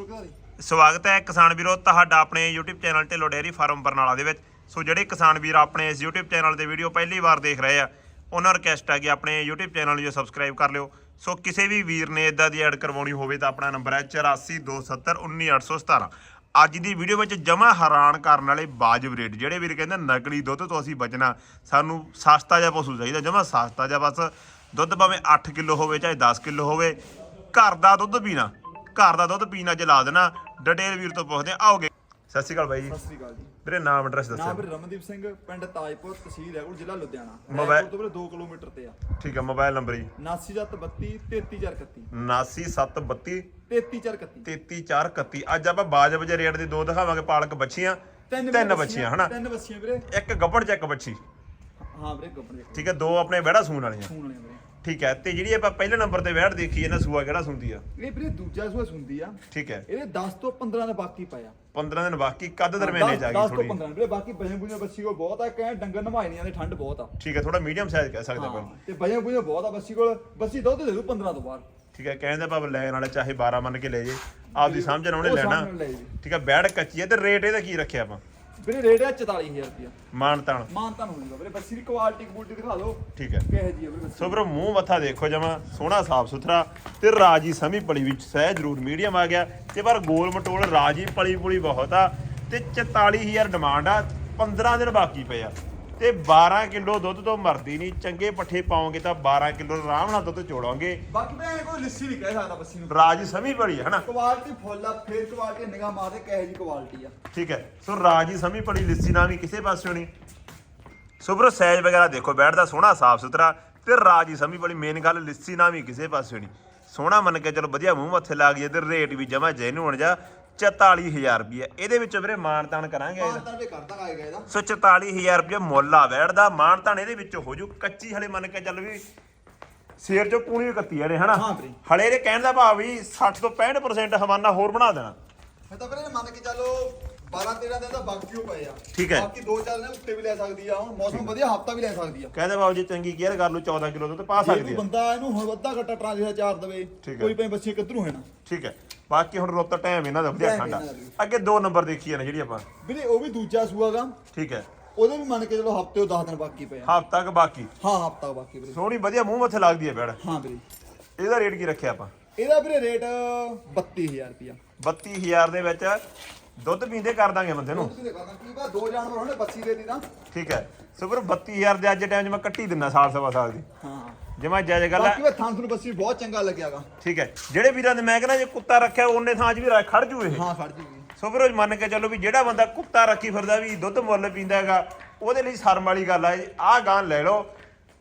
ਸਵਾਗਤ ਹੈ ਕਿਸਾਨ ਵੀਰੋ, ਤੁਹਾਡਾ ਆਪਣੇ YouTube channel Dhillon dairy farm Barnala ਦੇ ਵਿੱਚ। ਸੋ ਜਿਹੜੇ ਕਿਸਾਨ ਵੀਰ ਆਪਣੇ ਇਸ YouTube ਚੈਨਲ ਤੇ ਵੀਡੀਓ ਪਹਿਲੀ ਵਾਰ ਦੇਖ ਰਹੇ ਆ, ਉਹਨਾਂ ਨੂੰ ਰਿਕਵੈਸਟ ਹੈ ਕਿ ਆਪਣੇ YouTube ਚੈਨਲ ਨੂੰ ਸਬਸਕ੍ਰਾਈਬ ਕਰ ਲਿਓ। ਸੋ ਕਿਸੇ ਵੀ ਵੀਰ ਨੇ ਇਦਾਂ ਦੀ ਐਡ ਕਰਵਾਉਣੀ ਹੋਵੇ ਤਾਂ ਆਪਣਾ ਨੰਬਰ ਹੈ 8427191817 ਅੱਜ ਦੀ ਵੀਡੀਓ ਵਿੱਚ ਜਮਾ ਹੈਰਾਨ ਕਰਨ ਵਾਲੇ ਬਾਜਬ ਰੇਟ, ਜਿਹੜੇ ਵੀਰ ਕਹਿੰਦੇ ਨਕਲੀ ਦੁੱਧ ਤੋਂ ਅਸੀਂ ਬਚਣਾ, ਸਾਨੂੰ ਸਸਤਾ ਜਿਹਾ ਪਸ਼ੂ ਚਾਹੀਦਾ ਜਮਾ ਸਸਤਾ ਜਿਹਾ ਬਸ। ਦੁੱਧ ਭਾਵੇਂ 8 ਕਿਲੋ ਹੋਵੇ, ਚਾਹੇ 10 ਕਿਲੋ ਹੋਵੇ, ਘਰ ਦਾ ਦੁੱਧ ਪੀਣਾ। ਘਰ ਦਾ ਦੁੱਧ ਪੀਣਾ ਚ ਲਾ ਦੇਣਾ। ਡਿਟੇਲ ਵੀਰ ਤੋਂ ਪੁੱਛਦੇ। ਆਓਗੇ ਸਤਿ ਸ਼੍ਰੀ ਅਕਾਲ ਬਾਈ ਜੀ। ਸਤਿ ਸ੍ਰੀ ਅਕਾਲ ਜੀ। ਵੀਰੇ ਨਾਮ ਐਡਰੈਸ ਨਾਮ ਦੱਸੋ ਵੀਰ ਰਮਨਦੀਪ ਸਿੰਘ ਪਿੰਡ ਤਾਜਪੁਰ ਤਹਿਸੀਲ ਹੈਗੁਰ ਜ਼ਿਲ੍ਹਾ ਲੁਧਿਆਣਾ। ਮੋਬਾਈਲ- ਰਾਏਪੁਰ ਤੋਂ ਵੀਰੇ 2 ਕਿਲੋਮੀਟਰ ਤੇ ਆ। ਠੀਕ ਹੈ ਮੋਬਾਈਲ ਨੰਬਰ ਜੀ। 7932 33431 79732 33431 33431 ਅੱਜ ਆਪਾਂ ਬਾਜਬ ਜੇ ਰੇਟ ਦੀ ਦੋ ਦਿਖਾਵਾਂਗੇ ਪਾਲਕ ਬੱਚੀਆਂ। ਤਿੰਨ ਬੱਚੀਆਂ ਹਨਾ? ਤਿੰਨ ਬੱਚੀਆਂ ਵੀਰੇ। ਇੱਕ ਗੱਬੜ ਚ ਇੱਕ ਬੱਚੀ। ਹਾਂ ਵੀਰੇ ਗੱਪਣ ਦੇ ਠੀਕ ਹੈ ਦੋ ਆਪਣੇ ਵਿਹੜਾ ਸੂਣ ਵਾਲੀਆਂ। ਖੂਨ ਵਾਲੀਆਂ ਵੀਰੇ। ਠੀਕ ਹੈ ਤੇ ਜਿਹੜੀ ਆਪਾਂ ਪਹਿਲੇ ਨੰਬਰ ਤੇ ਵਿਹੜ ਦੇਖੀ ਇਹਨਾਂ ਸੂਆ ਕਿਹੜਾ ਸੁੰਦੀ ਆ? ਇਹ ਵੀਰੇ ਦੂਜਾ ਸੂਆ ਸੁੰਦੀ ਆ। ਠੀਕ ਹੈ। ਇਹਦੇ 10 ਤੋਂ 15 ਦੇ ਬਾਕੀ ਪਿਆ 15 ਦਿਨ ਬਾਕੀ ਕੱਦ ਦਰਮਿਆਨੇ ਜਾ 10 ਗਈ ਤੋਂ ਥੋੜੀ 15 ਵੀਰੇ ਬਾਕੀ ਬਜਨ ਬੁਜਨ ਬੱਸੀ ਕੋਲ ਬਹੁਤ ਆ ਕਹਿ ਡੰਗਰ ਨਮਾਈ ਨਹੀਂ ਆਂਦੇ ਠੰਡ ਬਹੁਤ ਆ। ਠੀਕ ਹੈ ਥੋੜਾ ਮੀਡੀਅਮ ਸਾਈਜ਼ ਕਹਿ ਸਕਦੇ ਹਾਂ ਆਪਾਂ ਤੇ ਬਜਨ ਬੁਜਨ ਬਹੁਤ ਆ ਬੱਸੀ ਕੋਲ ਬੱਸੀ ਦੁੱਧ ਦੇ ਦੂ 15 ਤੋਂ ਬਾਅਦ। ਠੀਕ ਹੈ ਕਹਿੰਦੇ ਭਾਵੇਂ ਲੈਣ ਵਾਲੇ ਚਾਹੇ 12 ਮੰਨ ਕੇ ਲੈ ਜੇ ਆਪਦੀ ਸਮਝ ਨਾਲ ਉਹਨੇ ਉਹ ਲੈਣਾ। ਸਮਝ ਨਾਲ ਲੈ ਜੇ। ਠੀਕ ਹੈ ਬੈੜ ਕੱਚੀ ਹੈ ਤੇ ਰੇਟ ਇਹਦਾ ਕੀ ਰੱਖਿਆ ਆਪਾਂ? ਵੀਰੇ ਰੇਟ ਹੈ 44000 ਰੁਪਿਆ ਮਾਨ ਤਾਨ ਮਾਨਤਾ ਨੂੰ ਹੋਊਗਾ ਵੀਰੇ ਬੱਸੀ ਦੀ ਕੁਆਲਿਟੀ ਕੁਆਲਿਟੀ ਦਿਖਾ ਦਿਓ। ਠੀਕ ਹੈ। ਕਿਹੋ ਜੀ ਵੀਰੇ ਬੱਸੀ। ਸੋ ਵੀਰੋ ਮੂੰਹ ਮੱਥਾ ਦੇਖੋ ਜਮਾ ਸੋਹਣਾ ਸਾਫ਼ ਸੁਥਰਾ ਤੇ ਰਾਜੀ ਸਮੀ ਪਲੀ ਵਿੱਚ ਸਹਿ ਜ਼ਰੂਰ ਮੀਡੀਅਮ ਆ ਗਿਆ। ਤੇ ਪਰ ਗੋਲ ਮਟੋਲ ਰਾਜੀ ਪਲੀ ਪੁਲੀ ਬਹੁਤ ਆ ਤੇ 44000 ਡਿਮਾਂਡ ਆ 15 ਦਿਨ ਬਾਕੀ ਪਏ ਆ। ਤੇ 12 ਕਿਲੋ ਦੁੱਧ ਤੋਂ ਮਰਦੀ ਨਹੀਂ। ਚੰਗੇ ਪੱਠੇ ਪਾਓਗੇ ਤਾਂ 12 ਕਿਲੋ ਆਰਾਮ ਨਾਲ ਦੁੱਧ ਚੋੜੋਗੇ। ਬਾਕੀ ਮੈਂ ਕੋਈ ਲਿੱਸੀ ਨਹੀਂ ਕਹਿ ਸਕਦਾ ਬੱਸੀ ਨੂੰ। ਰਾਜੀ ਸਮੀ ਪਲੀ ਹੈ ਹਨਾ? ਕੁਆਲਿਟੀ ਫੁੱਲ ਆ ਫੇਰ ਕੁਆਲਿਟੀ ਨਿਗਾਹ ਮਾਰਦੇ ਕਿਹੋ ਜੀ ਕੁਆਲਿਟੀ ਆ। ਠੀਕ ਹੈ। ਸੋ ਰਾਜੀ ਸਮੀ ਪੜੀ ਲਿੱਸੀ ਨਾ ਵੀ ਕਿਸੇ ਪਾਸਿਓਂ ਨਹੀਂ। ਸੋ ਸਾਈਜ਼ ਵਗੈਰਾ ਦੇਖੋ ਬੈਠਦਾ ਸੋਹਣਾ ਸਾਫ਼ ਸੁਥਰਾ ਤੇ ਰਾਜੀ ਸਮੀ ਪੜੀ ਮੇਨ ਗੱਲ ਲਿੱਸੀ ਨਾ ਵੀ ਕਿਸੇ ਪਾਸਿਓਂ ਨਹੀਂ। ਸੋਹਣਾ ਮੰਨ ਕੇ ਚਲੋ ਵਧੀਆ ਮੂੰਹ ਮੱਥੇ ਲੱਗ ਜੇ ਤੇ ਰੇਟ ਵੀ ਜਮਾ ਜੈਨੂਨ ਜਾ। 44000 ਰੁਪਏ ਇਹਦੇ ਵਿੱਚ ਵੀਰੇ ਮਾਨਤਾਨ ਕਰਾਂਗੇ ਇਹਦਾ। ਵੀ ਕਰਦਾ ਆਏਗਾ ਇਹਦਾ। ਸੋ 44000 ਰੁਪਏ ਮੁੱਲ ਆ ਬੈਠਦਾ ਮਾਨਤਾਨ ਇਹਦੇ ਵਿੱਚ ਹੋ ਜੂ। ਕੱਚੀ ਹਲੇ ਮੰਨ ਕੇ ਚੱਲ ਵੀ ਸ਼ੇਰ ਚੋਂ ਪੂਣੀ ਕੱਤੀ ਨੇ ਹਨਾ। ਹਲੇ ਇਹਦੇ ਕਹਿਣ ਦਾ ਭਾਵ ਵੀ 60 ਤੋਂ 65% ਹਵਾਨਾ ਹੋਰ ਬਣਾ ਦੇਣਾ। ਮੈਂ ਤਾਂ ਵੀਰੇ ਮੰਨ ਕੇ ਚੱਲੋ 12 13 ਦਿਨ ਦਾ ਬਾਕੀ ਹੋ ਪਏ ਆ। ਠੀਕ ਹੈ। ਬਾਕੀ 2-4 ਦਿਨ ਉੱਤੇ ਵੀ ਲੈ ਸਕਦੀ ਆ ਹੁਣ ਮੌਸਮ ਵਧੀਆ ਹਫਤਾ ਵੀ ਲੈ ਸਕਦੀ ਆ। ਕਹਿੰਦੇ ਬਾਬੂ ਜੀ ਚੰਗੀ ਕੇਅਰ ਕਰ ਲਓ 14 ਕਿਲੋ ਦੁੱਧ ਪਾ ਜੇ ਸਕਦੀ ਕੋਈ ਹੈ ਬੰਦਾ ਇਹਨੂੰ ਹੁਣ ਵੱਧਾ ਘੱਟਾ ਟਰਾਂਜਿਟ ਚਾਰ ਦੇਵੇ ਠੀਕ ਹੈ। ਕੋਈ ਭਾਵੇਂ ਬੱਚੇ ਕਿੱਧਰੋਂ ਹੈ ਨਾ। ਠੀਕ ਹੈ। ਬਾਕੀ ਹੁਣ ਰੁੱਤ ਟਾਈਮ ਇਹਨਾਂ ਦਾ ਵਧੀਆ ਠੰਡਾ। ਅੱਗੇ ਦੋ ਨੰਬਰ ਦੇਖੀਏ ਨਾ ਜਿਹੜੀ ਆਪਾਂ। ਵੀਰੇ ਉਹ ਵੀ ਦੂਜਾ ਸੂਆਗਾ ਠੀਕ ਹੈ। ਉਹਦੇ ਵੀ ਮੰਨ ਕੇ ਚਲੋ ਹਫ਼ਤੇ ਉਹ 10 ਦਿਨ ਬਾਕੀ ਪਏ ਆ। ਹਫ਼ਤਾ ਤੱਕ ਬਾਕੀ। ਹਾਂ ਹਫਤਾ ਬਾਕੀ ਵੀਰੇ। ਸੋਹਣੀ ਵਧੀਆ ਮੂੰਹ ਮੱਥੇ ਲੱਗਦੀ ਹੈ ਬੈੜ। ਹਾਂ ਵੀਰੇ। ਇਹਦਾ ਰੇਟ ਕੀ ਰੱਖਿਆ ਆਪਾਂ? ਇਹਦਾ ਵੀਰੇ ਰੇਟ 32000 ਰੁਪਿਆ 32000 ਦੇ ਵਿੱਚ ਦੁੱਧ ਪੀਂਦੇ ਕਰ ਦਾਂਗੇ ਬੰਦੇ ਨੂੰ। ਕੀ ਦੋ ਜਾਨਵਰ ਹੋਣੇ ਬੱਸੀ ਦੇ ਦੀ ਤਾਂ। ਠੀਕ ਹੈ। ਸੋ ਫਿਰ 32000 ਦੇ ਅੱਜ ਟਾਈਮ 'ਚ ਮੈਂ ਕੱਟੀ ਦਿੰਨਾ ਸਾਲ ਸਵਾ ਸਾਲ ਦੀ। ਹਾਂ। ਜਿਵੇਂ ਜਾਇਜ਼ ਗੱਲ ਬਾਕੀ ਹੈ ਵੇ ਥਾਂ ਤੁਹਾਨੂੰ ਬੱਸੀ ਬਹੁਤ ਚੰਗਾ ਲੱਗਿਆਗਾ। ਠੀਕ ਹੈ। ਜਿਹੜੇ ਵੀਰਾਂ ਦੇ ਮੈਂ ਕਹਿੰਦਾ ਜੇ ਕੁੱਤਾ ਰੱਖਿਆ ਉਹਨੇ ਥਾਂ 'ਚ ਵੀ ਰ- ਖੜ ਜੂ ਇਹ। ਹਾਂ ਖੜ ਜੂਗੀ। ਸੋ ਫਿਰ ਉਹ ਮੰਨ ਕੇ ਚੱਲੋ ਵੀ ਜਿਹੜਾ ਬੰਦਾ ਕੁੱਤਾ ਰੱਖੀ ਫਿਰਦਾ ਵੀ ਦੁੱਧ ਮੁੱਲ ਪੀਂਦਾ ਹੈਗਾ ਉਹਦੇ ਲਈ ਸ਼ਰਮ ਵਾਲੀ ਗੱਲ ਆ। ਆਹ ਗਾਂ ਲੈ ਲਓ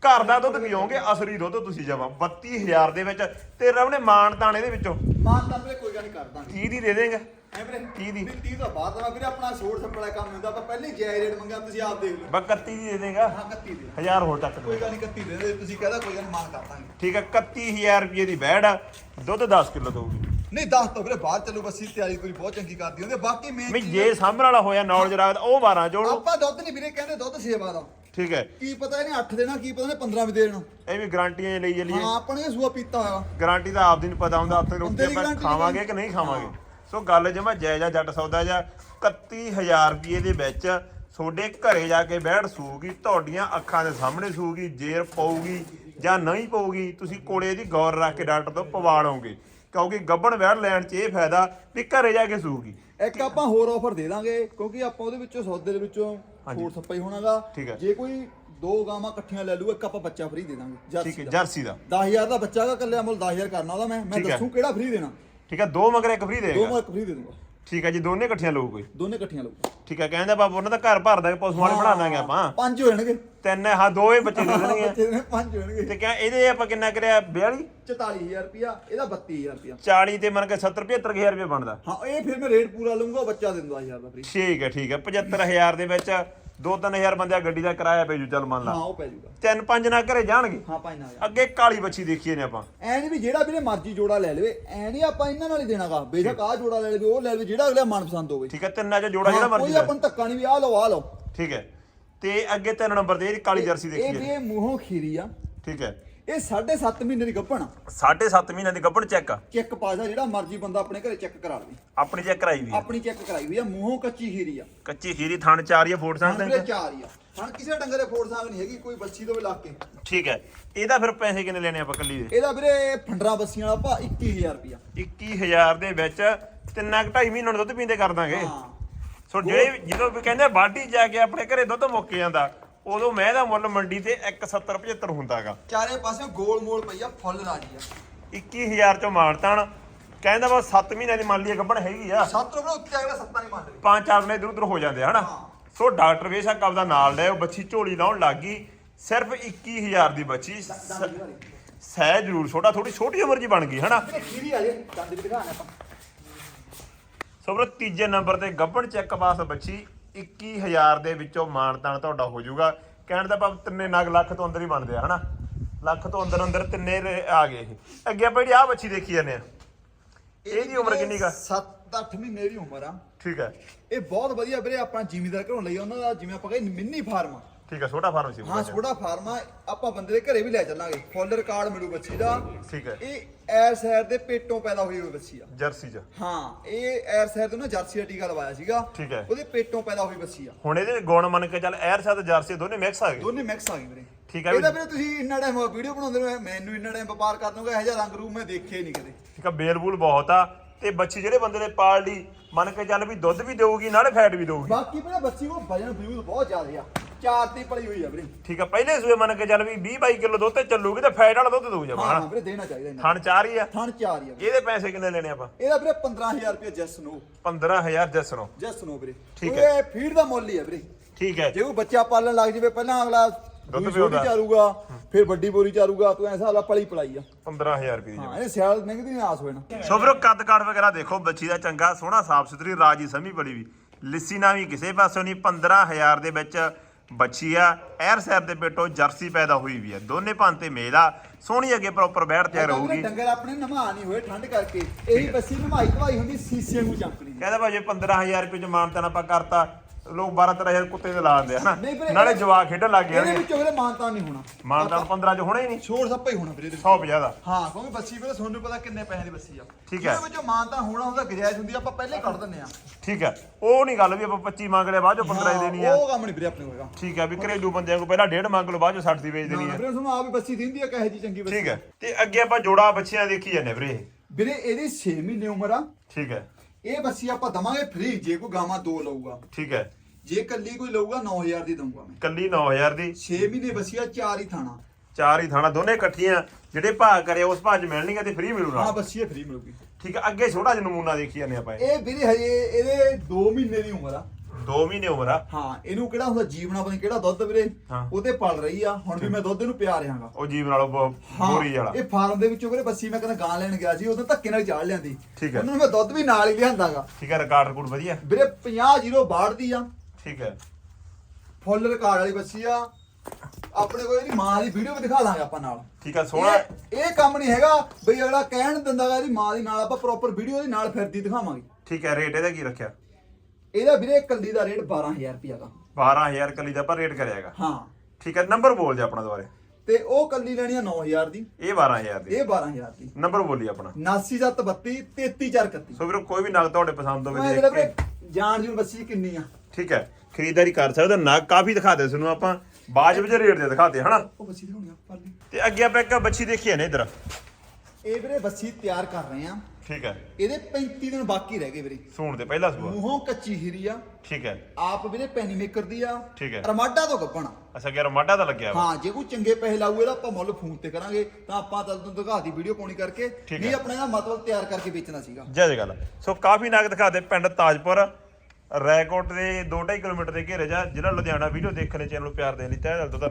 ਘਰ ਦਾ ਦੁੱਧ ਪੀਓਗੇ ਅਸਲੀ ਦੁੱਧ ਤੁਸੀਂ ਜਮਾ। 32000 ਦੇ ਵਿੱਚ ਤੇ ਰਵ ਨੇ ਮਾਣ ਤਾਣ ਇਹਦੇ ਵਿੱਚੋਂ। ਮਾਨ ਤਾਂ ਵੀਰੇ ਕੋਈ ਗੱਲ ਨਹੀਂ ਕਰ ਦਾਂਗੇ 30 ਦੀ ਦੇ ਦੇਂਗਾ। ਐ ਵੀਰੇ ਦੀ? 30 ਦਾ ਬਾਅਦ ਦਾ ਵੀਰੇ ਆਪਣਾ ਸੋੜ ਸੱਪੜਾ ਕੰਮ ਹੁੰਦਾ ਆਪਾਂ ਪਹਿਲੇ ਜਾਇ ਰੇਟ ਮੰਗਿਆ ਤੁਸੀਂ ਆਪ ਦੇਖ ਲਓ। ਬਸ 31 ਦੀ ਦੇ ਦੇਂਗਾ। ਹਾਂ 31 ਦੇ। 1000 ਹੋਰ ਚੱਕ ਕੋਈ ਦੇ ਗੱਲ ਨਹੀਂ 31 ਦੇ ਦੇ ਤੁਸੀਂ ਕਹਦਾ ਕੋਈ ਗੱਲ ਨੀ, ਮਾਨ ਕਰ ਦਾਂਗੇ। ਠੀਕ ਹੈ 31000 ਰੁਪਏ ਦੀ ਬੈੜ ਆ ਦੁੱਧ 10 ਕਿਲੋ ਦਊਗੀ। ਨਹੀਂ 10 ਤੋਂ ਵੀਰੇ ਬਾਅਦ ਚੱਲੂ ਬੱਸੀ ਤਿਆਰੀ ਕੋਈ ਬਹੁਤ ਚੰਗੀ ਕਰਦੀ ਹੁੰਦੀ ਆ। ਬਾਕੀ ਮੇਨ ਵੀ ਜੇ ਸਾਹਮਣੇ ਵਾਲਾ ਹੋਇਆ ਨੌਲੇਜ ਰੱਖਦਾ ਉਹ 12 ਜੋੜੋ ਆਪਾਂ ਦੁੱਧ ਨਹੀਂ ਵੀਰੇ ਕਹਿੰਦੇ ਦੁੱਧ ਸੇਵਾ ਦਾ। ਠੀਕ ਹੈ। ਕੀ ਪਤਾ ਇਹਨੇ 8 ਦੇਣਾ ਕੀ ਪਤਾ ਇਹਨੇ 15 ਵੀ ਦੇ ਦੇਣਾ। ਇਹ ਵੀ ਗਾਰੰਟੀਆਂ ਲਈ ਚੱਲੀਏ। ਹਾਂ ਆਪਾਂ ਨੇ ਇਹ ਸੂਆ ਪੀਤਾ ਹੋਇਆ। ਗਾਰੰਟੀ ਤਾਂ ਆਪਦੀ ਨਹੀਂ ਪਤਾ ਹੁੰਦਾ ਹੱਥੇ ਰੋਟੀ ਬੰਦੇ ਦੀ ਆਪਾਂ guarantee ਖਾਵਾਂਗੇ। ਕਿ ਨਹੀਂ ਖਾਵਾਂਗੇ। ਸੋ ਗੱਲ ਜਮਾ ਜਾਇਜ਼ਾ ਜੱਟ ਸੌਦਾ ਜਾਂ 31000 ਰੁਪਏ ਦੇ ਵਿੱਚ ਤੁਹਾਡੇ ਘਰੇ ਜਾ ਕੇ ਬੈਠ ਸੂਗੀ ਤੁਹਾਡੀਆਂ ਅੱਖਾਂ ਦੇ ਸਾਹਮਣੇ ਸੂਗੀ ਜੇਰ ਪਊਗੀ ਜਾਂ ਨਹੀਂ ਪਊਗੀ ਤੁਸੀਂ ਕੋਲੇ ਦੀ ਗੌਰ ਰੱਖ ਕੇ ਡਾਕਟਰ ਤੋਂ ਪਵਾ ਲਓਗੇ ਕਿਉਂਕਿ ਗੱਬਣ ਬੈਠ ਲੈਣ 'ਚ ਇਹ ਫਾਇਦਾ ਵੀ ਘਰੇ ਜਾ ਕੇ ਸੂਗੀ। ਇੱਕ ਆਪਾਂ ਹੋਰ ਆਫਰ ਦੇ ਦਾਂਗੇ ਕਿਉਂਕਿ ਆਪਾਂ ਉਹਦੇ ਵਿੱਚੋਂ ਸੌਦੇ ਦੇ ਵਿੱਚੋਂ। ਛੋਟ ਸੱਪਾ ਹੀ ਹੋਣਾਗਾ। ਜੇ ਕੋਈ ਦੋ ਗਾਵਾਂ ਇਕੱਠੀਆਂ ਲੈ ਲੂ ਇੱਕ ਆਪਾਂ ਬੱਚਾ ਫ੍ਰੀ ਦੇ ਦਾਂਗੇ ਠੀਕ ਹੈ ਜਰਸੀ ਦਾ। ਜਰਸੀ ਦਾ। 10000 ਦਾ ਬੱਚਾ ਹੈਗਾ ਕੱਲੇ ਅਮਲ 10000 ਕਰਨਾ ਉਹਦਾ ਮੈਂ। ਮੈਂ। ਦੱਸੂ ਕਿਹੜਾ ਫ੍ਰੀ ਦੇਣਾ। ਠੀਕ ਹੈ ਦੋ ਮਗਰ ਇੱਕ ਫ੍ਰੀ ਦੋ ਦੇਗਾ। ਮੈਂ ਇੱਕ ਫ੍ਰੀ ਦੇ ਦੂੰਗਾ। ਠੀਕ ਹੈ ਜੀ ਦੋਨੇ ਇਕੱਠੀਆਂ ਲਊ ਕੋਈ। ਦੋਨੇ ਇਕੱਠੀਆਂ ਲਊ ਠੀਕ ਹੈ ਕਹਿੰਦਾ ਬਾਬੂ ਉਹਨਾਂ ਦਾ ਘਰ ਭਰ ਦਾਂਗੇ ਪਸ਼ੂ ਵਾਲੇ ਬਣਾ ਦਾਂਗੇ ਆਪਾਂ। ਪੰਜ ਹੋ ਜਾਣਗੇ। ਤਿੰਨ ਹਾਂ ਦੋਵੇਂ ਬੱਚੇ ਦੇ ਦੇਣਗੇ। ਬੱਚੇ ਦੇ ਪੰਜ ਹੋ ਜਾਣਗੇ। ਤੇ ਕਿਆ ਇਹਦੇ ਆਪਾਂ ਕਿੰਨਾ ਕਰਿਆ? 42 44000 ਰੁਪਿਆ ਇਹਦਾ 32000 ਰੁਪਿਆ 40 ਤੇ ਮਨ ਕੇ 70 75000 ਰੁਪਏ ਬਣਦਾ। ਹਾਂ ਇਹ ਫਿਰ ਮੈਂ ਰੇਟ ਪੂਰਾ ਲਊਂਗਾ ਬੱਚਾ ਦੇ ਦੂੰਗਾ 1000 ਦਾ ਫ੍ਰੀ ਠੀਕ ਹੈ ਠੀਕ ਹੈ 75000 ਦੇ ਵਿੱਚ 2-3000 ਬੰਦਿਆਂ ਗੱਡੀ ਦਾ ਕਿਰਾਇਆ ਪੈ ਜੂ ਚੱਲ ਮੰਨ ਲਾ। ਹਾਂ ਉਹ ਪੈ ਜਾਊਗਾ ਤਿੰਨ ਪੰਜ ਨਾ ਘਰੇ ਜਾਣਗੇ। ਹਾਂ ਪੰਜ ਨਾਲ ਅੱਗੇ ਕਾਲੀ ਬੱਚੀ ਦੇਖੀਏ ਨੇ ਆਪਾਂ। ਐ ਨਹੀਂ ਵੀ ਜਿਹੜਾ ਵੀਰੇ ਮਰਜ਼ੀ ਜੋੜਾ ਲੈ ਲਵੇ ਐ ਨਹੀਂ ਆਪਾਂ ਇਹਨਾਂ ਨਾਲ ਹੀ ਦੇਣਾਗਾ ਬੇਸ਼ੱਕ ਆਹ ਜੋੜਾ ਲੈ ਲਵੇ ਉਹ ਲੈ ਲਵੇ ਜਿਹੜਾ ਅਗਲਾ ਮਨਪਸੰਦ ਹੋਵੇ। ਠੀਕ ਹੈ ਤਿੰਨਾਂ ਚ ਜੋੜਾ ਜਿਹੜਾ ਹਾਂ, ਮਰਜ਼ੀ ਕੋਈ ਦਾ ਆਪਾਂ ਨੂੰ ਧੱਕਾ ਨਹੀਂ ਵੀ ਆਹ ਲਓ ਆਹ ਲਓ। ਠੀਕ ਹੈ। ਤੇ ਅੱਗੇ ਤਿੰਨ ਨੰਬਰ ਤੇ ਇਹਦੀ ਕਾਲੀ ਜਰਸੀ ਇਹ ਦੇਖੀਏ। ਵੀਰੇ ਮੂੰਹੋਂ ਖੀਰੀ ਆ। ਠੀਕ ਹੈ। ਇਹ 7.5 ਮਹੀਨੇ ਦੀ ਗੱਭਣ 7.5 ਮਹੀਨਿਆਂ ਦੀ ਗੱਭਣ ਚੈੱਕ ਚੈੱਕ ਪਾਸਾ ਜਿਹੜਾ ਮਰਜ਼ੀ ਬੰਦਾ ਆਪਣੇ ਘਰੇ ਚੈੱਕ ਕਰਾ ਲਵੇ। ਆਪਣੀ ਚੈੱਕ ਕਰਾਈ ਵੀ ਆ। ਆਪਣੀ ਚੈੱਕ ਕਰਾਈ ਹੋਈ ਆ ਮੂੰਹੋਂ ਕੱਚੀ ਹੀਰੀ ਆ। ਕੱਚੀ ਖੀਰੀ ਥਣ ਚਾਰ ਆ, ਹਾਂ ਸਕਦੇ ਵੀਰੇ ਚਾਰ ਹੀ ਆ। ਹੁਣ ਕਿਸੇ ਡੰਗਰ ਦੇ ਫੋੜ ਸਾਂਗ ਨਹੀਂ ਹੈਗੀ ਕੋਈ ਬੱਚੀ ਤੋਂ ਵੀ ਲਾ ਕੇ। ਠੀਕ ਹੈ। ਇਹਦਾ ਫਿਰ ਪੈਸੇ ਕਿੰਨੇ ਲੈਣੇ ਆਪਾਂ ਕੱਲੀ ਦੇ? ਇਹਦਾ ਵੀਰੇ ਫੰਡਰਾ ਬੱਸੀਆਂ ਵਾਲਾ ਭਾ 21000 ਰੁਪਿਆ 21000 ਦੇ ਵਿੱਚ ਤਿੰਨਾਂ ਕੁ ਢਾਈ ਮਹੀਨਿਆਂ ਨੂੰ ਦੁੱਧ ਪੀਂਦੇ ਕਰ ਦਾਂਗੇ। ਹਾਂ। ਸੋ ਜਿਹੜੇ ਜਦੋਂ ਵੀ ਕਹਿੰਦੇ ਬਾਡੀ ਜਾ ਕੇ ਆਪਣੇ ਘਰੇ ਦੁੱਧ ਮੁੱਕ ਜਾਂਦਾ ਉਦੋਂ ਮੈਂ ਦਾ ਮੁੱਲ ਮੰਡੀ ਤੇ 170 75 ਹੁੰਦਾਗਾ। ਚਾਰੇ ਪਾਸੇ ਗੋਲ ਮੋਲ ਪਈ ਆ ਫੁੱਲ ਰਾਜੀ ਆ। 21000 ਚੋਂ ਮਾਨਤਾਨ ਕਹਿੰਦਾ ਬਸ 7 ਮਹੀਨਿਆਂ ਦੀ ਮੰਨ ਲਈ ਗੱਭਣ ਹੈਗੀ ਆ। ਸੱਤ ਰੁਪਏ ਉੱਤੇ ਅਗਲਾ ਸੱਤਾ ਨਹੀਂ ਮੰਨ ਪੰਜ ਚਾਰ ਨੇ ਇਧਰ ਉਧਰ ਹੋ ਜਾਂਦੇ ਹਨਾ। ਸੋ ਡਾਕਟਰ ਬੇਸ਼ੱਕ ਆਪਦਾ ਨਾਲ ਲੈ ਉਹ ਬੱਚੀ ਝੋਲੀ ਲਾਉਣ ਲੱਗ ਗਈ। ਸਿਰਫ 21000 ਦੀ ਬੱਚੀ ਸਹਿ ਜ਼ਰੂਰ ਛੋਟਾ ਥੋੜੀ ਛੋਟੀ ਉਮਰ ਜੀ ਬਣ ਗਈ ਹਨਾ ਵੀਰੇ ਖੀਰੀ ਆ ਜੇ ਦੰਦ ਵੀ ਦਿਖਾਣਾ ਆਪਾਂ। ਸੋ ਵੀਰੋ ਤੀਜੇ ਨੰਬਰ ਤੇ ਗੱਭਣ ਚੈੱਕ ਪਾਸ ਬੱਚੀ 21000 ਦੇ ਵਿੱਚੋਂ ਮਾਨਤਾਨ ਤੁਹਾਡਾ ਹੋ ਜਾਊਗਾ। ਕਹਿਣ ਦਾ ਭਾਵ ਤਿੰਨੇ ਨਗ ਲੱਖ ਤੋਂ ਅੰਦਰ ਹੀ ਬਣਦੇ ਆ ਹਨਾ? ਲੱਖ ਤੋਂ ਅੰਦਰ ਅੰਦਰ ਤਿੰਨੇ ਆ ਗਏ ਇਹ। ਅੱਗੇ ਆਪਾਂ ਜਿਹੜੀ ਆ ਬੱਚੀ ਦੇਖੀ ਜਾਂਦੇ ਆ। ਇਹਦੀ ਉਮਰ ਕਿੰਨੀ ਕਾ 7-8 ਮਹੀਨੇ ਦੀ ਉਮਰ ਆ। ਠੀਕ ਹੈ ਇਹ ਬਹੁਤ ਵਧੀਆ ਵੀਰੇ ਆਪਣਾ ਜ਼ਿਮੀਦਾਰ ਘਰੋਂ ਲਈ ਉਹਨਾਂ ਦਾ ਜਿਵੇਂ ਆਪਾਂ ਕਹਿੰਦੇ ਮਿੰਨੀ ਫਾਰਮ ਠੀਕ ਹੈ ਛੋਟਾ ਫਾਰਮ ਸੀ ਹਾਂ ਛੋਟਾ ਫਾਰਮ ਆ ਆਪਾਂ ਬੰਦੇ ਦੇ ਘਰੇ ਵੀ ਲੈ ਚੱਲਾਂਗੇ। ਫੁੱਲ ਰਿਕਾਰਡ ਮਿਲੂ ਬੱਚੀ ਦਾ। ਠੀਕ ਹੈ। ਇਹ ਐਰ ਸੈਰ ਦੇ ਪੇਟੋਂ ਪੈਦਾ ਹੋਈ ਹੋਈ ਬੱਚੀ ਆ। ਜਰਸੀ ਚ। ਹਾਂ ਇਹ ਐਰ ਸੈਰ ਤੋਂ ਨਾ ਜਰਸੀ ਦਾ ਟੀਕਾ ਲਵਾਇਆ ਸੀਗਾ। ਠੀਕ ਹੈ। ਉਹਦੇ ਪੇਟੋਂ ਪੈਦਾ ਹੋਈ ਬੱਚੀ ਆ। ਹੁਣ ਇਹਦੇ ਗੁਣ ਮੰਨ ਕੇ ਚੱਲ ਐਰ ਸਾਥ ਜਰਸੀ ਦੋਨੇ ਮਿਕਸ ਆ ਗਏ? ਦੋਨੇ ਮਿਕਸ ਆ ਗਏ ਵੀਰੇ। ਠੀਕ ਹੈ ਇਹਦਾ ਵੀਰੇ ਤੁਸੀਂ ਇੰਨਾ ਟਾਈਮ ਵੀਡੀਓ ਬਣਾਉਂਦੇ ਨੂੰ ਮੈਨੂੰ ਇੰਨਾ ਟਾਈਮ ਵਪਾਰ ਕਰ ਦੂੰਗਾ ਇਹੋ ਜਿਹਾ ਰੰਗ ਰੂਪ ਮੈਂ ਦੇਖਿਆ ਹੀ ਨਹੀਂ ਕਦੇ। ਠੀਕ ਆ ਬੇਲ ਬੂਲ ਬਹੁਤ ਆ। ਤੇ ਬੱਚੀ ਜਿਹੜੇ ਬੰਦੇ ਨੇ ਪਾਲ ਲਈ ਮੰਨ ਕੇ ਚੱਲ ਵੀ ਦੁੱਧ ਵੀ ਦੇਊਗੀ ਨਾਲੇ ਫੈਟ ਵੀ ਦੇਊਗੀ। ਬਾਕੀ ਵੀਰੇ ਬੱਚੀ ਕੋਲ ਵਜਨ ਵਿਊਜ਼ ਬਹੁਤ ਜ਼ਿਆਦਾ ਆ। ਚਾਰ ਪਲੀ ਹੋਈ ਆ ਵੀਰੇ। ਠੀਕ ਆ ਪਹਿਲੇ ਸੂਏ ਮੰਨ ਕੇ ਚੱਲ ਵੀ 20 22 ਕਿਲੋ ਦੁੱਧ ਤੇ ਚੱਲੂਗੀ ਤੇ ਫੈਟ ਵਾਲਾ ਦੁੱਧ ਦੇਊ ਜਮਾ ਹਾਂ ਹਾਂ ਵੀਰੇ ਦੇਣਾ ਚਾਹੀਦਾ ਇਹਨਾਂ ਥਣ ਚਾਰ ਹੀ ਆ। ਥਣ ਚਾਰ ਹੀ ਆ ਵੀਰੇ। ਇਹਦੇ ਪੈਸੇ ਕਿੰਨੇ ਲੈਣੇ ਆਪਾਂ? ਇਹਦਾ ਵੀਰੇ 15000 ਰੁਪਏ ਜੈਸ ਨੂੰ। 15000 ਜਸਨੋ ਜੈਸ ਨੂੰ। ਵੀਰੇ। ਠੀਕ ਉਹ ਇਹ ਫੀਡ ਦਾ ਮੁੱਲ ਹੀ ਆ ਵੀਰੇ। ਠੀਕ ਹੈ। ਜੇ ਉਹ ਬੱਚਾ ਪਾਲਣ ਲੱਗ ਜਾਵੇ ਪਹਿਲਾਂ ਅਗਲਾ ਦੁੱਧ ਦੂਜੀ ਪਿਆਉਂਦਾ। ਛੋਟੀ ਚਾਰੂਗਾ ਫਿਰ ਵੱਡੀ ਬੋਰੀ ਚਾਰੂਗਾ ਤੂੰ ਐਸਾ ਵਾਲਾ ਪਲੀ ਪਲਾਈ ਆ। 15000 ਰੁਪਏ ਦੀ ਹਾਂ ਇਹ ਸਿਆਲ ਨਿਕਦੀ ਨਹੀਂ ਆਸ ਹੋਣਾ। ਸੋ ਵੀਰੋ ਕੱਦ ਕਾਠ ਵਗੈਰਾ ਦੇਖੋ ਬੱਚੀ ਦਾ ਚੰਗਾ ਸੋਹਣਾ ਸਾਫ਼ ਸੁਥਰੀ ਰਾਜੀ ਸਮੀ ਬੜੀ ਵੀ। ਲਿੱਸੀ ਨਾ ਵੀ ਕਿਸੇ ਪਾਸੋਂ ਨਹੀਂ 15000 ਦੇ ਵਿੱਚ ਬੱਚੀ ਆ ਐਰ ਸੈਰ ਦੇ ਪੇਟੋਂ ਜਰਸੀ ਪੈਦਾ ਹੋਈ ਵੀ ਆ। ਦੋਨੇ ਭਾਂ ਤੇ ਮੇਲ ਆ। ਸੋਹਣੀ ਅੱਗੇ ਪ੍ਰੋਪਰ ਬੈਠ ਵੀਰੇ ਰਹੂਗੀ ਡੰਗਰ ਆਪਣੇ ਨਮਾ ਨਹੀਂ ਹੋਏ ਠੰਡ ਕਰਕੇ। ਇਹੀ ਬੱਸੀ ਨਮਾਈ ਧਵਾਈ ਹੁੰਦੀ ਸੀਸੇ ਨੂੰ ਚੰਪਣੀ ਕਹਿੰਦਾ ਭਾਜੀ 15000 ਰੁਪਏ ਚ ਮਾਨਤਨ ਆਪਾਂ ਕਰਤਾ। ਲੋਕ 12 13000 ਕੁੱਤੇ ਦੇ ਲਾ ਦਿੰਦੇ ਆ ਨਹੀਂ ਹਨਾ ਨਾਲੇ ਜਵਾ ਖੇਡਣ ਲੱਗ ਇਹਦੇ ਜਾਣਗੇ। ਵਿੱਚੋਂ ਵੀਰੇ ਮਾਨਤਾ ਨਹੀਂ ਹੋਣਾ। ਮਾਨਤਨ 15 ਚ ਹੋਣਾ ਹੀ ਨਹੀਂ। ਛੋੜ ਸੱਪਾ ਹੀ ਹੋਣਾ ਵੀਰੇ ਇਹਦੇ ਵਿੱਚ। 150 ਦਾ। ਹਾਂ ਕਿਉਂਕਿ ਬੱਸੀ ਵੀਰੇ ਤੁਹਾਨੂੰ ਪਤਾ ਕਿੰਨੇ ਪੈਸੇ ਦੀ ਬੱਸੀ ਆ। ਠੀਕ ਹੈ। ਇਹਦੇ ਵਿੱਚੋਂ ਮਾਨਤਾ ਹੋਣਾ ਉਹਦਾ ਗੁਜਾਇਸ਼ ਹੁੰਦੀ ਆ, ਆਪਾਂ ਪਹਿਲੇ ਕੱਢ ਦਿੰਨੇ ਆ। ਠੀਕ ਹੈ। ਉਹ ਨਹੀਂ ਗੱਲ ਵੀ ਆਪਾਂ 25 ਮੰਗ ਲਿਆ ਬਾਅਦ ਚੋਂ 15 ਹੀ ਦੇਣੀ ਆ। ਉਹ ਕੰਮ ਨਹੀਂ ਵੀਰੇ ਆਪਣੇ ਹੋਏਗਾ। ਠੀਕ ਹੈ ਵੀ ਘਰੇਲੂ ਬੰਦਿਆਂ ਕੋਲ ਪਹਿਲਾਂ ਡੇਢ ਮੰਗ ਲਓ ਬਾਅਦ ਚੋਂ 60 ਦੀ ਵੇਚ ਦੇਣੀ ਆ ਵੀਰੇ ਤੁਹਾਨੂੰ ਆਪ ਹੀ ਬੱਸੀ ਦਿੰਦੀ ਆ ਕਹੇ ਜੀ ਚੰਗੀ ਬੱਸੀ। ਠੀਕ ਹੈ। ਤੇ ਅੱਗੇ ਆਪਾਂ ਜੋੜਾ ਬੱਚਿਆਂ ਦੇਖੀ ਜਾਂਦੇ ਵੀਰੇ। ਵੀਰੇ ਇਹਦੀ 6 ਮਹੀਨੇ ਉਮਰ ਆ। ਠੀਕ ਹੈ। ਇਹ ਬੱਸੀ ਆਪਾਂ ਦਵਾਂਗੇ ਫ੍ਰੀ ਜੇ ਕੋਈ ਗਾਵਾਂ ਦੋ ਲਊਗਾ। ਠੀਕ ਹੈ। ਜੇ ਕੱਲੀ ਕੋਈ ਲਊਗਾ 9000 ਦੀ ਦਊਗਾ ਮੈਂ। ਕੱਲੀ 9000 ਦੀ? 6 ਮਹੀਨੇ ਬੱਸੀ ਆ ਚਾਰ ਹੀ ਥਾਣਾ। ਚਾਰ ਹੀ ਥਾਣਾ ਦੋਨੇ ਇਕੱਠੀਆਂ। ਜਿਹੜੇ ਭਾਅ ਕਰੇ ਉਸ ਭਾਅ ਚ ਮਿਲਣਗੀਆਂ ਤੇ ਫ੍ਰੀ ਮਿਲੂ ਹਾਂ ਨਾਲ ਬੱਸੀ ਫ੍ਰੀ ਮਿਲੂਗੀ। ਠੀਕ ਹੈ ਅੱਗੇ ਛੋਟਾ ਜਿਹਾ ਨਮੂਨਾ ਦੇਖੀ ਜਾਂਦੇ ਆਪਾਂ ਇਹ। ਵੀਰੇ ਹਜੇ ਇਹਦੇ 2 ਮਹੀਨੇ ਦੀ ਉਮਰ ਆ। 2 ਮਹੀਨੇ ਉਮਰ ਆ। ਹਾਂ ਇਹਨੂੰ ਕਿਹੜਾ ਹੁੰਦਾ ਜੀਵਨਾ ਪਤਾ ਕਿਹੜਾ ਦੁੱਧ ਵੀਰੇ। ਉਹਤੇ ਪਲ ਰਹੀ ਆ ਹੁਣ ਵੀ ਮੈਂ ਦੁੱਧ ਇਹਨੂੰ ਪਿਆ ਰਿਹਾਗਾ। ਉਹ ਜੀਵ ਨਾਲੋਂ ਬੋਰੀ ਵਾਲਾ। ਇਹ ਫਾਰਮ ਦੇ ਵਿੱਚੋਂ ਵੀਰੇ ਬੱਸੀ ਮੈਂ ਕਹਿੰਦਾ ਗਾਂ ਲੈਣ ਗਿਆ ਸੀ ਉਦੋਂ ਧੱਕੇ ਨਾਲ ਚਾੜ ਲਿਆਂਦੀ। ਠੀਕ ਹੈ। ਉਹਨਾਂ ਮੈਂ ਦੁੱਧ ਵੀ ਨਾਲ ਹੀ ਲਿਆਂਦਾਗਾ। ਠੀਕ ਹੈ ਰਿਕਾਰਡ ਰਿਕੂਡ ਵਧੀਆ। ਵੀਰੇ 50 ਜ਼ੀਰੋ ਬਾੜ ਦੀ ਆ। ਠੀਕ ਹੈ। ਫੁੱਲ ਰਿਕਾਰਡ ਵਾਲੀ ਬੱਸੀ ਆ। ਆਪਣੇ ਕੋਲ ਇਹਦੀ ਮਾਂ ਦੀ ਵੀਡੀਓ ਵੀ ਦਿਖਾ ਲਾਂਗੇ ਆਪਾਂ ਨਾਲ। ਠੀਕ ਹੈ ਸੋਹਣਾ ਇਹ ਇਹ ਕੰਮ ਨਹੀਂ ਹੈਗਾ ਬਈ ਅਗਲਾ ਕਹਿਣ ਨੀ ਦਿੰਦਾਗਾ ਇਹਦੀ ਮਾਂ ਦੀ ਨਾਲ ਆਪਾਂ ਪ੍ਰੋਪਰ ਵੀਡੀਓ ਦੀ ਨਾਲ ਫਿਰਦੀ ਦਿਖਾਵਾਂਗੇ। ਠੀਕ ਹੈ ਰੇਟ ਇਹਦਾ ਕੀ ਰੱਖਿਆ? ਇਹਦਾ ਵੀਰੇ ਕੱਲੀ ਦਾ ਰੇਟ 12000 ਰੁਪਿਆ ਦਾ 12000 ਕੱਲੀ ਦਾ ਆਪਾਂ ਰੇਟ ਕਰਿਆਗਾ ਹਾਂ। ਠੀਕ ਹੈ ਨੰਬਰ ਬੋਲ ਜਾ ਆਪਣਾ ਦੁਬਾਰੇ। ਤੇ ਉਹ ਕੱਲੀ ਲੈਣੀ ਆ 9000 ਦੀ। ਇਹ 12000 ਦੀ। ਇਹ 12000 ਦੀ। ਨੰਬਰ ਬੋਲੀ ਆਪਣਾ। 7932 33431 ਸੋ ਵੀਰੋ ਕੋਈ ਵੀ ਨਗ ਤੁਹਾਡੇ ਪਸੰਦ ਹੋਵੇ ਦੇਖ ਕੇ। ਜਾਣ ਜੂਨ ਬੱਸੀ ਕਿੰਨੀ ਆ। ਠੀਕ ਹੈ। ਖਰੀਦਦਾਰੀ ਕਰ ਸਕਦਾ ਨਗ ਕਾਫੀ ਦਿਖਾਦੇ ਤੁਹਾਨੂੰ ਆਪਾਂ। ਬਾਜ ਵਿੱਚ ਰੇਟ ਦੇ ਦਿਖਾਤੇ ਹਨਾ? ਉਹ ਬੱਸੀ ਦਿਖਾਉਣੀ ਆ ਪਰਲੀ ਤੇ ਅੱਗੇ ਆਪਾਂ ਇੱਕ ਬੱਚੀ ਦੇਖੀ ਨੇ ਇਧਰ। ਇਹ ਵੀਰੇ ਬੱਸੀ ਤਿਆਰ ਕਰ ਰਹੇ ਆ। ਠੀਕ ਹੈ। ਇਹਦੇ 35 ਦਿਨ ਬਾਕੀ ਰਹਿ ਗਏ ਵੀਰੇ। ਸੂਣ ਤੇ ਪਹਿਲਾ ਸੂਆ। ਮੂੰਹੋਂ ਕੱਚੀ ਹੀਰੀ ਆ। ਠੀਕ ਹੈ। ਆਪ ਵੀਰੇ ਪੈਨੀ ਮੇਕਰ ਦੀ ਆ। ਠੀਕ ਹੈ। ਰਮਾਡਾ ਤੋਂ ਗੱਪਣਾ ਅੱਛਾ ਗਿਆ ਮਾਡਾ ਦਾ ਲੱਗਿਆ ਵਾ। ਹਾਂ ਜੇ ਕੋਈ ਚੰਗੇ ਪੈਸੇ ਲਾਊ ਇਹਦਾ ਆਪਾਂ ਮੁੱਲ ਫੋਨ ਤੇ ਕਰਾਂਗੇ। ਤਾਂ ਆਪਾਂ ਤਾਂ ਤੁਹਾਨੂੰ ਦਿਖਾਤੀ ਵੀਡੀਓ ਪਾਉਣੀ ਕਰਕੇ। ਠੀਕ ਨਹੀਂ ਹੈ। ਆਪਣਾ ਇਹਦਾ ਮਤਲਬ ਤਿਆਰ ਕਰਕੇ ਵੇਚਣਾ ਸੀਗਾ। ਜੈ ਜੈ ਗੱਲ ਸੋ ਕਾਫੀ ਨਗ ਦਿਖਾਤੇ ਪਿੰਡ ਤਾਜਪੁਰ। ਰੈਕੋਟ ਦੇ 2.5 ਕਿਲੋਮੀਟਰ ਦੇ ਘੇਰੇ ਜਾ ਜ਼ਿਲ੍ਹਾ ਲੁਧਿਆਣਾ। ਵੀਡੀਓ ਦੇਖਣ ਦੇ ਚੈਨਲ ਨੂੰ ਪਿਆਰ ਦੇਣ ਲਈ ਤਹਿ ਦਿਲ ਤੋਂ ਧੰਨਵਾਦ।